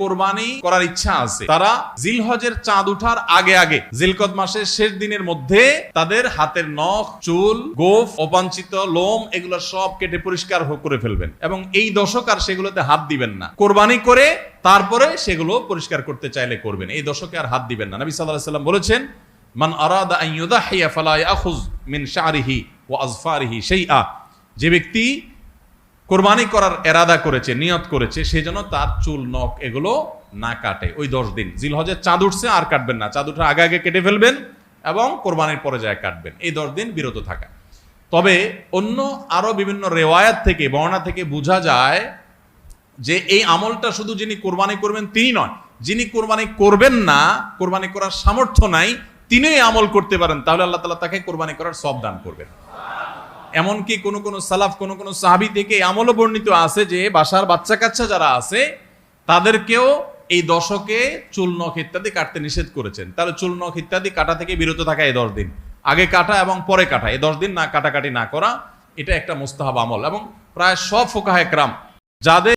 কোরবানি করার ইচ্ছা আছে। তারা জিলহজের চাঁদ উঠার আগে আগে, জিলকদ মাসের শেষ দিনের মধ্যে তাদের হাতের নখ, চুল, গোফ অপাঞ্চিত লোম এগুলো সব কেটে পরিষ্কার করে ফেলবেন এবং এই দশক আর সেগুলোতে হাত দিবেন না। কোরবানি করে তারপরে সেগুলো পরিষ্কার করতে চাইলে করবেন। এই দশকে আর হাত দিবেন না। নবী আলাইহি সাল্লাম বলেছেন, মান আরাদা আন ইউদাহিয়া ফালা ইয়াখুজ মিন শারিহি ওয়া আজফারিহি শাইআ। যে ব্যক্তি কোরবানি করার এরাদা করেছে, নিয়ত করেছে সেই জন্য তার চুল, নখ এগুলো না কাটে। ওই দশ দিন। জিলহজের চাঁদ উঠছে, আর কাটবেন না। চাঁদ উঠার আগে আগে কেটে ফেলবেন এবং কোরবানির পরে যায় কাটবেন। এই দশ দিন বিরত থাকা। তবে অন্য আরও বিভিন্ন রেওয়ায়াত থেকে বর্ণা থেকে বোঝা যায় যে এই আমলটা শুধু যিনি কোরবানি করবেন তিনি নয়। যিনি কোরবানি করবেন না, কোরবানি করার সামর্থ্য নাই তিনি আমল করতে পারেন। তাহলে আল্লাহ তালা তাকে কোরবানি করার সব দান করবেন। এমনকি কোন কোন সালাফ, কোন কোন সাহাবি থেকে আমলও বর্ণিত আছে যে বাসার বাচ্চা কাচ্চা যারা আছে, তাদেরকেও এই দশকে চুল নখ ইত্যাদি কাটতে নিষেধ করেছেন। তাহলে চুল নখ ইত্যাদি কাটা থেকে বিরত থাকা এই দশ দিন। আগে কাটা এবং পরে কাটা। এই দশ দিন না কাটাকাটি না করা, এটা একটা মুস্তাহাব আমল। এবং প্রায় সব ফোকাহ একরাম, যাদের